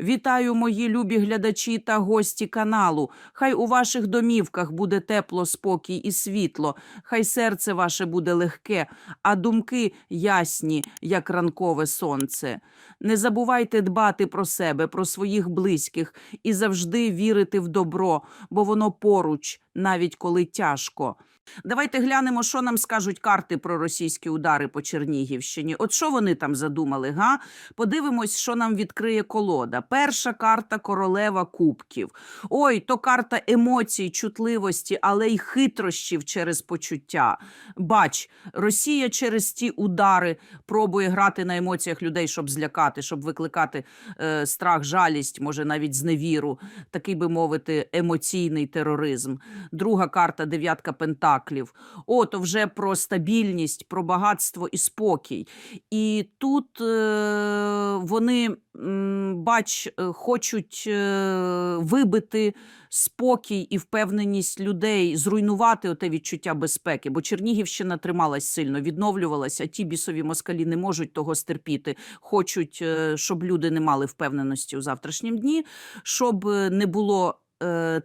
Вітаю, мої любі глядачі та гості каналу. Хай у ваших домівках буде тепло, спокій і світло. Хай серце ваше буде легке, а думки ясні, як ранкове сонце. Не забувайте дбати про себе, про своїх близьких і завжди вірити в добро, бо воно поруч, навіть коли тяжко. Давайте глянемо, що нам скажуть карти про російські удари по Чернігівщині. От що вони там задумали? Га? Подивимось, що нам відкриє колода. Перша карта королева кубків. Ой, то карта емоцій, чутливості, але й хитрощів через почуття. Бач, Росія через ті удари пробує грати на емоціях людей, щоб злякати, щоб викликати е, страх, жалість, може навіть зневіру. Такий би мовити, емоційний тероризм. Друга карта дев'ятка пентаклів. О, то вже про стабільність, про багатство і спокій. І тут е, вони, бач, е, хочуть е, вибити спокій і впевненість людей, зруйнувати оте відчуття безпеки. Бо Чернігівщина трималась сильно, відновлювалася. Ті бісові москалі не можуть того стерпіти. Хочуть, е, щоб люди не мали впевненості у завтрашнім дні, щоб не було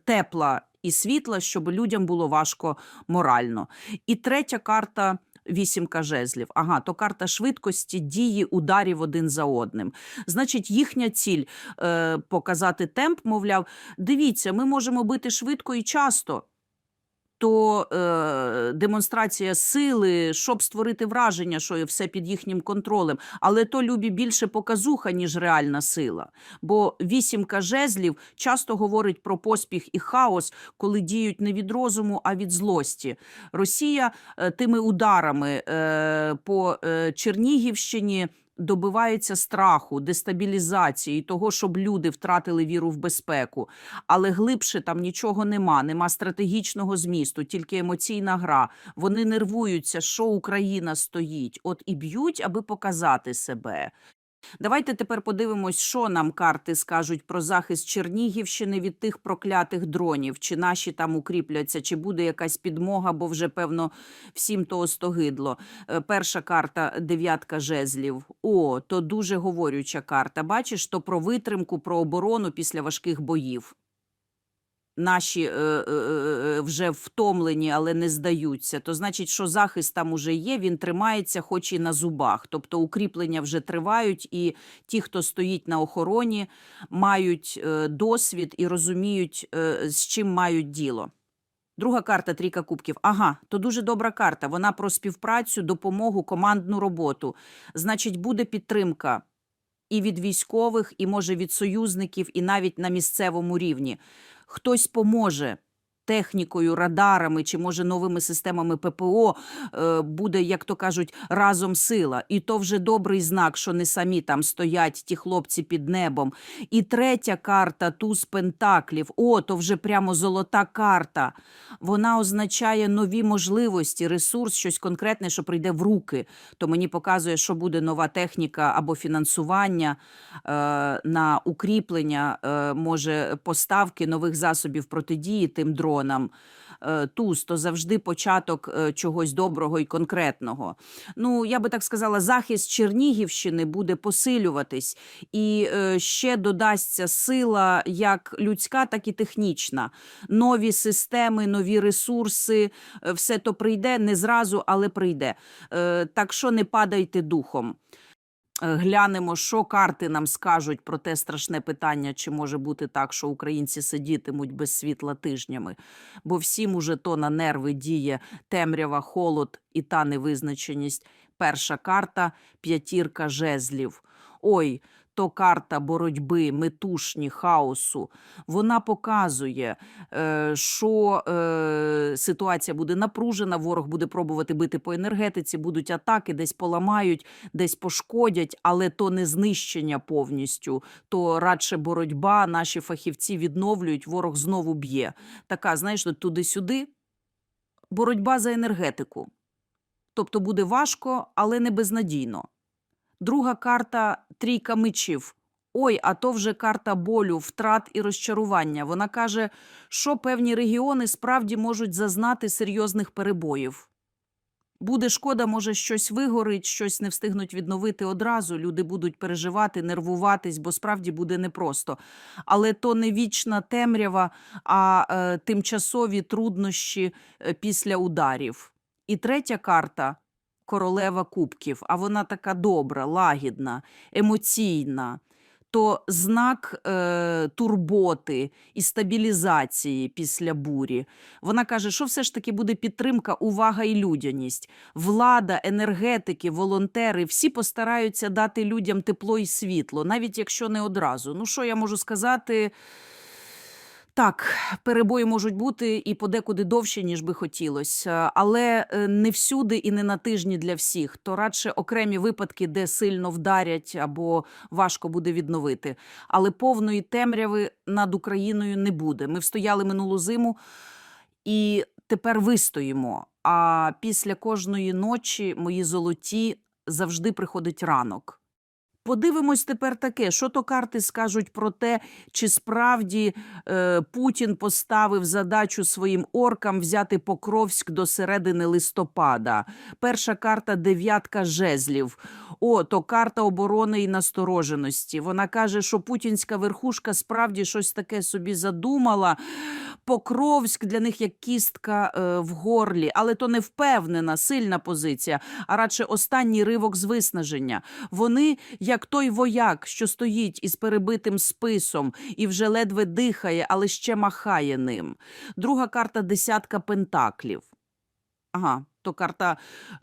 тепла і світла, щоб людям було важко морально. І третя карта. Вісімка жезлів. Ага, то карта швидкості дії ударів один за одним. Значить, їхня ціль е, показати темп, мовляв, дивіться, ми можемо бити швидко і часто. То е, демонстрація сили, щоб створити враження, що все під їхнім контролем. Але то любі більше показуха, ніж реальна сила. Бо вісімка жезлів часто говорить про поспіх і хаос, коли діють не від розуму, а від злості. Росія е, тими ударами е, по е, Чернігівщині. Добивається страху, дестабілізації, того, щоб люди втратили віру в безпеку. Але глибше там нічого нема, нема стратегічного змісту, тільки емоційна гра. Вони нервуються, що Україна стоїть, от і б'ють, аби показати себе. Давайте тепер подивимось, що нам карти скажуть про захист Чернігівщини від тих проклятих дронів, чи наші там укріпляться, чи буде якась підмога, бо вже певно всім то остогидло. Е, Перша карта дев'ятка жезлів. О, то дуже говорюча карта. Бачиш, то про витримку, про оборону після важких боїв. Наші е, е, е, вже втомлені, але не здаються. То значить, що захист там уже є, він тримається, хоч і на зубах. Тобто укріплення вже тривають, і ті, хто стоїть на охороні, мають досвід і розуміють, з чим мають діло. Друга карта трійка кубків. Ага, то дуже добра карта. Вона про співпрацю, допомогу, командну роботу. Значить, буде підтримка і від військових, і може від союзників, і навіть на місцевому рівні. Хтось поможе технікою, радарами чи може новими системами ППО е, буде, як то кажуть, разом сила. І то вже добрий знак, що не самі там стоять ті хлопці під небом. І третя карта туз пентаклів. О, то вже прямо золота карта. Вона означає нові можливості, ресурс, щось конкретне, що прийде в руки. То мені показує, що буде нова техніка або фінансування е, на укріплення, е, може поставки нових засобів протидії тим дронам. Е, Туз то завжди початок е, чогось доброго і конкретного. Ну, я би так сказала, захист Чернігівщини буде посилюватись, і е, ще додасться сила як людська, так і технічна. Нові системи, нові ресурси, все то прийде не зразу, але прийде. Так що не падайте духом. Е, Глянемо, що карти нам скажуть про те страшне питання, чи може бути так, що українці сидітимуть без світла тижнями, бо всім уже то на нерви діє темрява, холод і та невизначеність. Перша карта п'ятірка жезлів. Ой, то карта боротьби, метушні, хаосу. Вона показує, е, що е, ситуація буде напружена, ворог буде пробувати бити по енергетиці, будуть атаки, десь поламають, десь пошкодять, але то не знищення повністю, то радше боротьба. Наші фахівці відновлюють, ворог знову б'є. Така, знаєш, туди-сюди. Боротьба за енергетику. Тобто буде важко, але не безнадійно. Друга карта трійка мечів. Ой, а то вже карта болю, втрат і розчарування. Вона каже, що певні регіони справді можуть зазнати серйозних перебоїв. Буде шкода, може щось вигорить, щось не встигнуть відновити одразу. Люди будуть переживати, нервуватись, бо справді буде непросто. Але то не вічна темрява, а е, тимчасові труднощі е, після ударів. І третя карта королева кубків, а вона така добра, лагідна, емоційна. То знак е, турботи і стабілізації після бурі. Вона каже, що все ж таки буде підтримка, увага і людяність. Влада, енергетики, волонтери всі постараються дати людям тепло і світло, навіть якщо не одразу. Ну що я можу сказати? Так, перебої можуть бути і подекуди довші, ніж би хотілося, але е, не всюди і не на тижні для всіх. То радше окремі випадки, де сильно вдарять або важко буде відновити. Але повної темряви над Україною не буде. Ми встояли минулу зиму і тепер вистоїмо. А після кожної ночі мої золоті завжди приходить ранок. Подивимось тепер таке, що то карти скажуть про те, чи справді е, Путін поставив задачу своїм оркам взяти Покровськ до середини листопада. Перша карта дев'ятка жезлів. О, то карта оборони і настороженості. Вона каже, що путінська верхушка справді щось таке собі задумала. Покровськ для них як кістка е, в горлі, але то не впевнена, сильна позиція, а радше останній ривок з виснаження. Вони, як той вояк, що стоїть із перебитим списом і вже ледве дихає, але ще махає ним. Друга карта десятка пентаклів. Ага, то карта,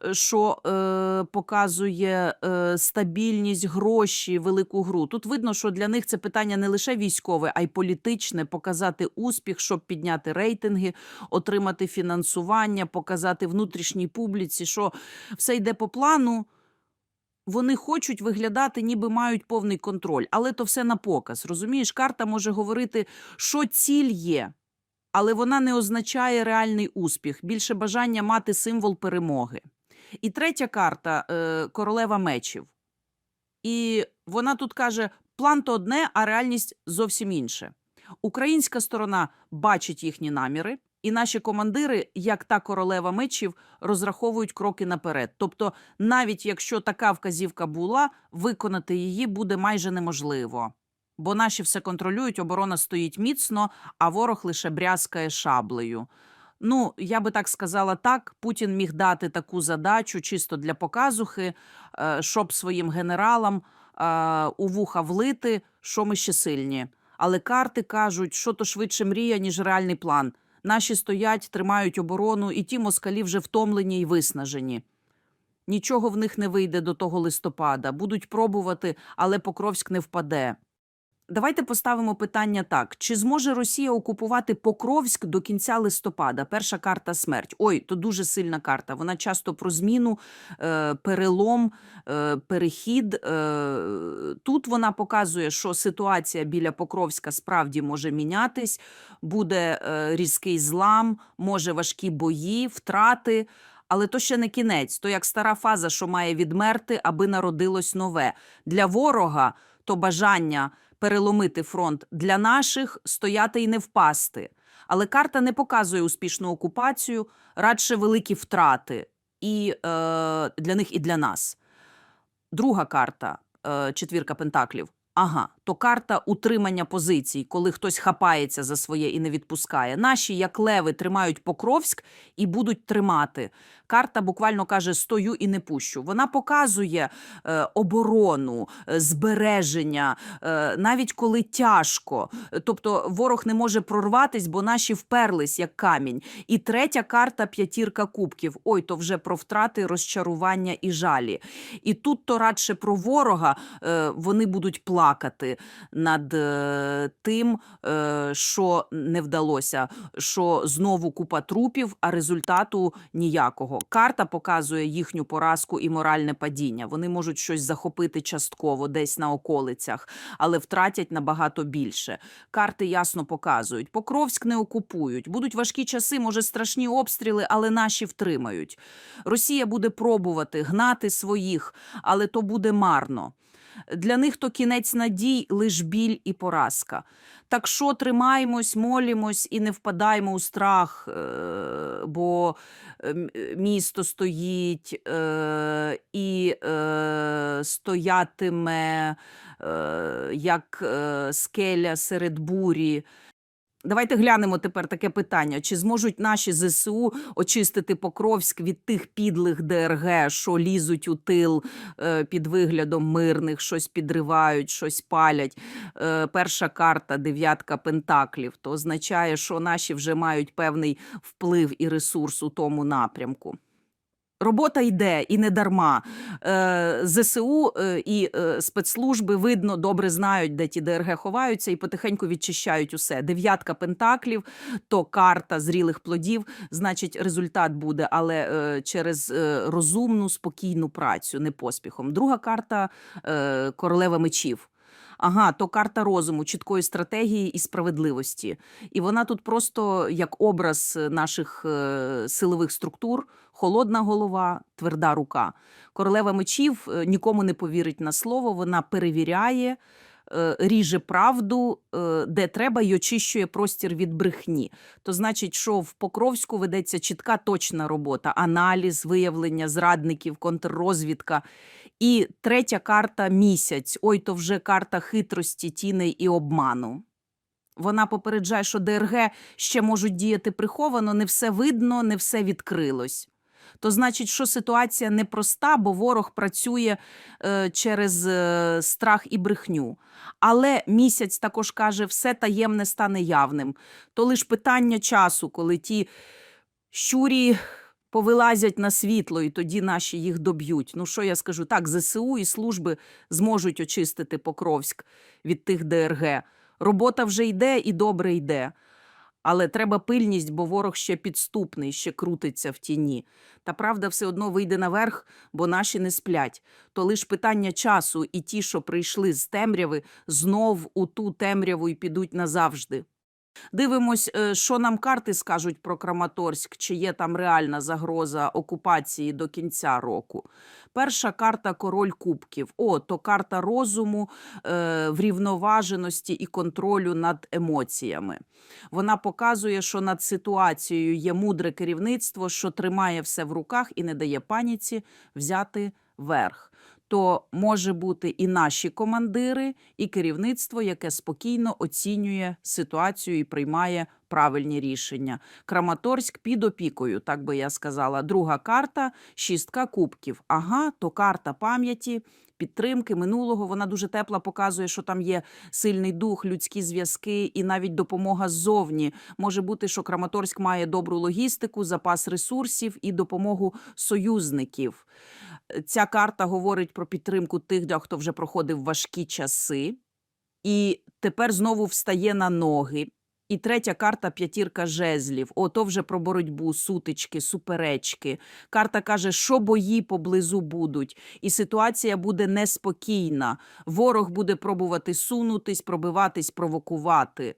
е, що е, показує е, стабільність, гроші, велику гру. Тут видно, що для них це питання не лише військове, а й політичне показати успіх, щоб підняти рейтинги, отримати фінансування, показати внутрішній публіці, що все йде по плану. Вони хочуть виглядати, ніби мають повний контроль, але то все на показ. Розумієш, карта може говорити, що ціль є, але вона не означає реальний успіх, більше бажання мати символ перемоги. І третя карта е, королева мечів. І вона тут каже: план то одне, а реальність зовсім інше. Українська сторона бачить їхні наміри, і наші командири, як та королева мечів, розраховують кроки наперед. Тобто, навіть якщо така вказівка була, виконати її буде майже неможливо. Бо наші все контролюють, оборона стоїть міцно, а ворог лише брязкає шаблею. Ну, я би так сказала так, Путін міг дати таку задачу чисто для показухи, е, щоб своїм генералам е, у вуха влити, що ми ще сильні. Але карти кажуть, що то швидше мрія, ніж реальний план. Наші стоять, тримають оборону, і ті москалі вже втомлені й виснажені. Нічого в них не вийде до того листопада. Будуть пробувати, але Покровськ не впаде. Давайте поставимо питання так: чи зможе Росія окупувати Покровськ до кінця листопада? Перша карта смерть. Ой, то дуже сильна карта. Вона часто про зміну, е, перелом, е, перехід. Е, тут вона показує, що ситуація біля Покровська справді може мінятись, буде різкий злам, може важкі бої, втрати. Але то ще не кінець, то як стара фаза, що має відмерти, аби народилось нове. Для ворога то бажання переломити фронт, для наших стояти і не впасти. Але карта не показує успішну окупацію, радше великі втрати і е, для них і для нас. Друга карта е, четвірка пентаклів. Ага, то карта утримання позицій, коли хтось хапається за своє і не відпускає. Наші, як леви, тримають Покровськ і будуть тримати. Карта буквально каже: стою і не пущу. Вона показує е, оборону, е, збереження, е, навіть коли тяжко. Тобто ворог не може прорватись, бо наші вперлись як камінь. І третя карта п'ятірка кубків. Ой, то вже про втрати, розчарування і жалі. І тут то радше про ворога е, вони будуть плакати над е, тим, е, що не вдалося, що знову купа трупів, а результату ніякого. Карта показує їхню поразку і моральне падіння. Вони можуть щось захопити частково десь на околицях, але втратять набагато більше. Карти ясно показують: Покровськ не окупують. Будуть важкі часи, може страшні обстріли, але наші втримають. Росія буде пробувати гнати своїх, але то буде марно. Для них то кінець надій, лиш біль і поразка. Так що тримаємось, молімось і не впадаємо у страх, е, бо е, м- е, місто стоїть е, і е, стоятиме як скеля серед бурі. Давайте глянемо тепер таке питання: чи зможуть наші ЗСУ очистити Покровськ від тих підлих ДРГ, що лізуть у тил е, під виглядом мирних, щось підривають, щось палять? Е, перша карта дев'ятка пентаклів. То означає, що наші вже мають певний вплив і ресурс у тому напрямку. Робота йде і не дарма. Е, ЗСУ е, і е, спецслужби видно добре знають, де ті ДРГ ховаються, і потихеньку відчищають усе. Дев'ятка пентаклів то карта зрілих плодів. Значить, результат буде, але через розумну, спокійну працю, не поспіхом. Друга карта королева мечів. Ага, то карта розуму, чіткої стратегії і справедливості. І вона тут просто як образ наших е, силових структур, холодна голова, тверда рука. Королева мечів е, нікому не повірить на слово, вона перевіряє, е, ріже правду, е, де треба, і очищує простір від брехні. То значить, що в Покровську ведеться чітка точна робота, аналіз, виявлення зрадників, контррозвідка. І третя карта місяць. Ой, то вже карта хитрості, тіней і обману. Вона попереджає, що ДРГ ще можуть діяти приховано, не все видно, не все відкрилось. То значить, що ситуація непроста, бо ворог працює е, через е, страх і брехню. Але місяць також каже, все таємне стане явним. То лише питання часу, коли ті щурі повилазять на світло, і тоді наші їх доб'ють. Ну що я скажу? Так, ЗСУ і служби зможуть очистити Покровськ від тих ДРГ. Робота вже йде і добре йде. Але треба пильність, бо ворог ще підступний, ще крутиться в тіні. Та правда все одно вийде наверх, бо наші не сплять. То лиш питання часу, і ті, що прийшли з темряви, знов у ту темряву й підуть назавжди. Дивимось, е, що нам карти скажуть про Краматорськ, чи є там реальна загроза окупації до кінця року. Перша карта король кубків. О, то карта розуму, е, врівноваженості і контролю над емоціями. Вона показує, що над ситуацією є мудре керівництво, що тримає все в руках і не дає паніці взяти верх. То може бути і наші командири, і керівництво, яке спокійно оцінює ситуацію і приймає правильні рішення. Краматорськ під опікою, так би я сказала. Друга карта шістка кубків. Ага, то карта пам'яті. Підтримки минулого вона дуже тепла показує, що там є сильний дух, людські зв'язки і навіть допомога ззовні. Може бути, що Краматорськ має добру логістику, запас ресурсів і допомогу союзників. Ця карта говорить про підтримку тих, хто вже проходив важкі часи, і тепер знову встає на ноги. І третя карта п'ятірка жезлів. Ото вже про боротьбу, сутички, суперечки. Карта каже, що бої поблизу будуть, і ситуація буде неспокійна. Ворог буде пробувати сунутись, пробиватись, провокувати.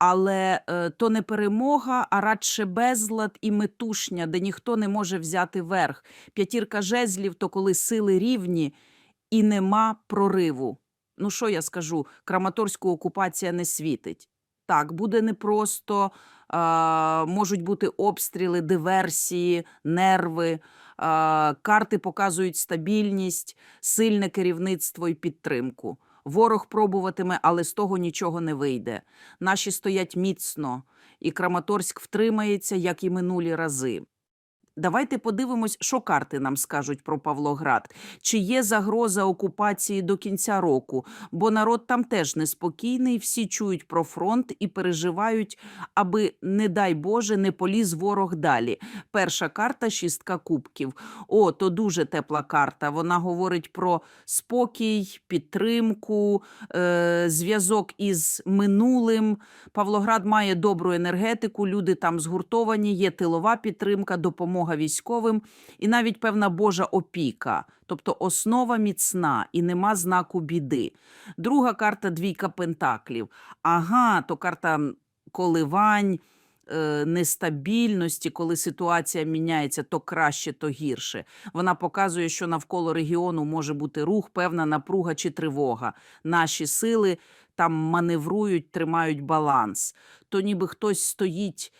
Але е, то не перемога, а радше безлад і метушня, де ніхто не може взяти верх. П'ятірка жезлів то коли сили рівні і нема прориву. Ну що я скажу? Краматорську окупація не світить. Так, буде непросто, а, можуть бути обстріли, диверсії, нерви. А, карти показують стабільність, сильне керівництво і підтримку. Ворог пробуватиме, але з того нічого не вийде. Наші стоять міцно, і Краматорськ втримається, як і минулі рази. Давайте подивимось, що карти нам скажуть про Павлоград. Чи є загроза окупації до кінця року? Бо народ там теж неспокійний, всі чують про фронт і переживають, аби, не дай Боже, не поліз ворог далі. Перша карта шістка кубків. О, то дуже тепла карта. Вона говорить про спокій, підтримку, е- зв'язок із минулим. Павлоград має добру енергетику, люди там згуртовані, є тилова підтримка, допомога військовим і навіть певна Божа опіка. Тобто основа міцна і нема знаку біди. Друга карта двійка пентаклів. Ага, то карта коливань, е, нестабільності, коли ситуація міняється то краще, то гірше. Вона показує, що навколо регіону може бути рух, певна напруга чи тривога. Наші сили там маневрують, тримають баланс. То ніби хтось стоїть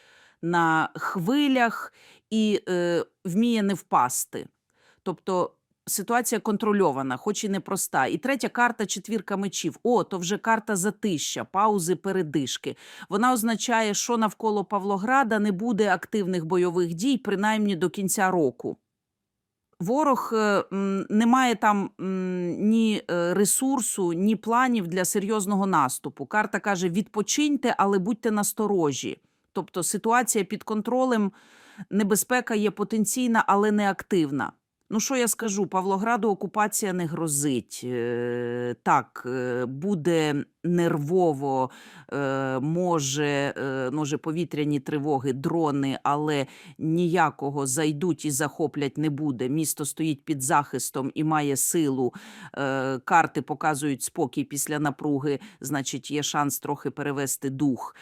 на хвилях і е, вміє не впасти. Тобто ситуація контрольована, хоч і непроста. І третя карта четвірка мечів. О, то вже карта затища, паузи, передишки. Вона означає, що навколо Павлограда не буде активних бойових дій, принаймні до кінця року. Ворог е, не має там ні е, ресурсу, ні планів для серйозного наступу. Карта каже: відпочиньте, але будьте насторожі. Тобто ситуація під контролем, небезпека є потенційна, але не активна. Ну, що я скажу? Павлограду окупація не грозить. Е, Так, е, буде нервово, е, може, може повітряні тривоги, дрони, але ніякого зайдуть і захоплять не буде. Місто стоїть під захистом і має силу. Карти показують спокій після напруги, значить, є шанс трохи перевести дух.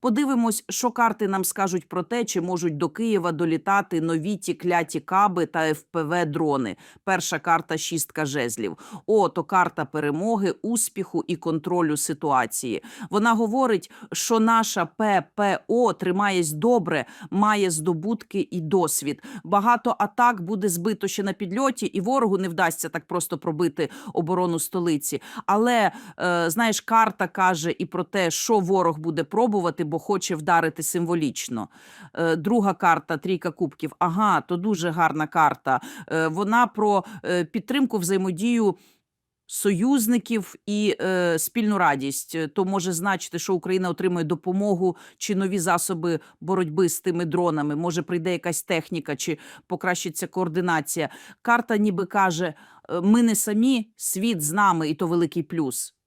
Подивимось, що карти нам скажуть про те, чи можуть до Києва долітати нові ті кляті каби та ФПВ дрони. Перша карта шістка жезлів. О, то карта перемоги, успіху і контролю ситуації. Вона говорить, що наша ППО тримаєсь добре, має здобутки і досвід. Багато атак буде збито ще на підльоті, і ворогу не вдасться так просто пробити оборону столиці. Але е, знаєш, карта каже і про те, що ворог буде пробувати, бо хоче вдарити символічно. Е, друга карта трійка кубків. Ага, то дуже гарна карта. Е, вона про е, підтримку взаємодію. Союзників і е, спільну радість, то може значити, що Україна отримує допомогу чи нові засоби боротьби з тими дронами. Може прийде якась техніка, чи покращиться координація. Карта ніби каже: ми не самі, світ з нами, і то великий плюс.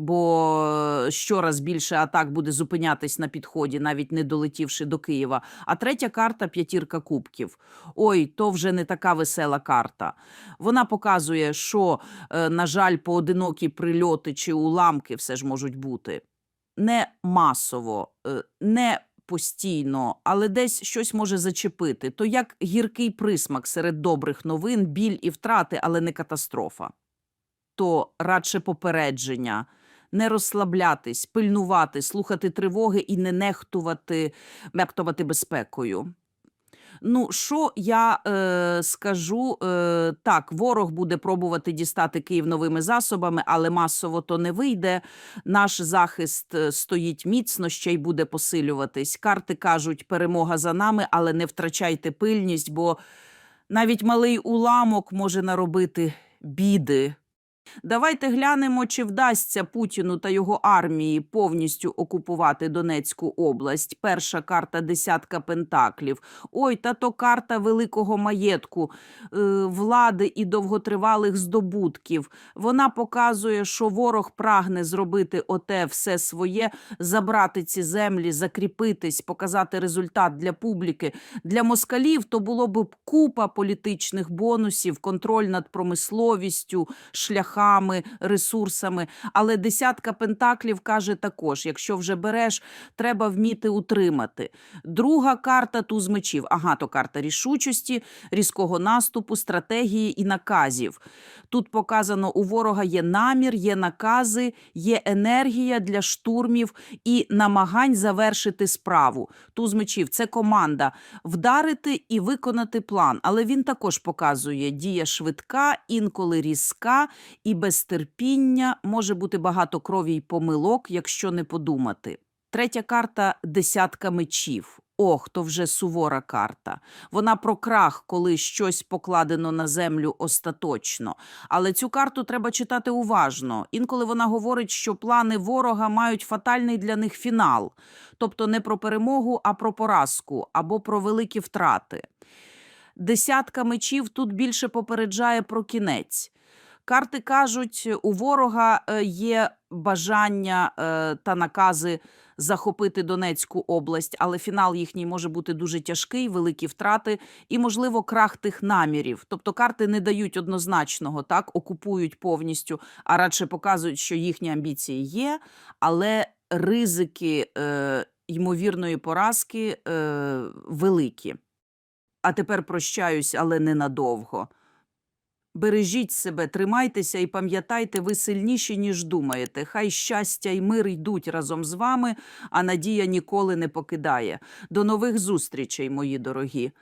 Бо е, щораз більше атак буде зупинятись на підході, навіть не долетівши до Києва. А третя карта п'ятірка кубків. Ой, то вже не така весела карта. Вона показує, що, е, на жаль, поодинокі прильоти чи уламки все ж можуть бути не масово, е, не постійно, але десь щось може зачепити. То як гіркий присмак серед добрих новин, біль і втрати, але не катастрофа. То радше попередження. Не розслаблятись, пильнувати, слухати тривоги і не нехтувати, нехтувати безпекою. Ну, що я е, скажу? Е, так, ворог буде пробувати дістати Київ новими засобами, але масово то не вийде. Наш захист е, стоїть міцно, ще й буде посилюватись. Карти кажуть, перемога за нами, але не втрачайте пильність, бо навіть малий уламок може наробити біди. Давайте глянемо, чи вдасться Путіну та його армії повністю окупувати Донецьку область. Перша карта десятка пентаклів. Ой, та то карта великого маєтку, е, влади і довготривалих здобутків. Вона показує, що ворог прагне зробити оте все своє, забрати ці землі, закріпитись, показати результат для публіки. Для москалів то було б купа політичних бонусів, контроль над промисловістю, шляхами, ресурсами. Але десятка пентаклів каже також: якщо вже береш, треба вміти утримати. Друга карта туз мечів. Ага, то карта рішучості, різкого наступу, стратегії і наказів. Тут показано, у ворога є намір, є накази, є енергія для штурмів і намагань завершити справу. Туз мечів це команда вдарити і виконати план. Але він також показує дія швидка, інколи різка і без терпіння може бути багато крові й помилок, якщо не подумати. Третя карта десятка мечів. Ох, то вже сувора карта. Вона про крах, коли щось покладено на землю остаточно. Але цю карту треба читати уважно. Інколи вона говорить, що плани ворога мають фатальний для них фінал, тобто не про перемогу, а про поразку або про великі втрати. Десятка мечів тут більше попереджає про кінець. Карти кажуть, у ворога е, є бажання е, та накази захопити Донецьку область, але фінал їхній може бути дуже тяжкий, великі втрати і, можливо, крах тих намірів. Тобто карти не дають однозначного, так окупують повністю, а радше показують, що їхні амбіції є, але ризики. Е, ймовірної поразки е, великі. А тепер прощаюсь, але ненадовго. Бережіть себе, тримайтеся і пам'ятайте, ви сильніші, ніж думаєте. Хай щастя й мир йдуть разом з вами, а надія ніколи не покидає. До нових зустрічей, мої дорогі.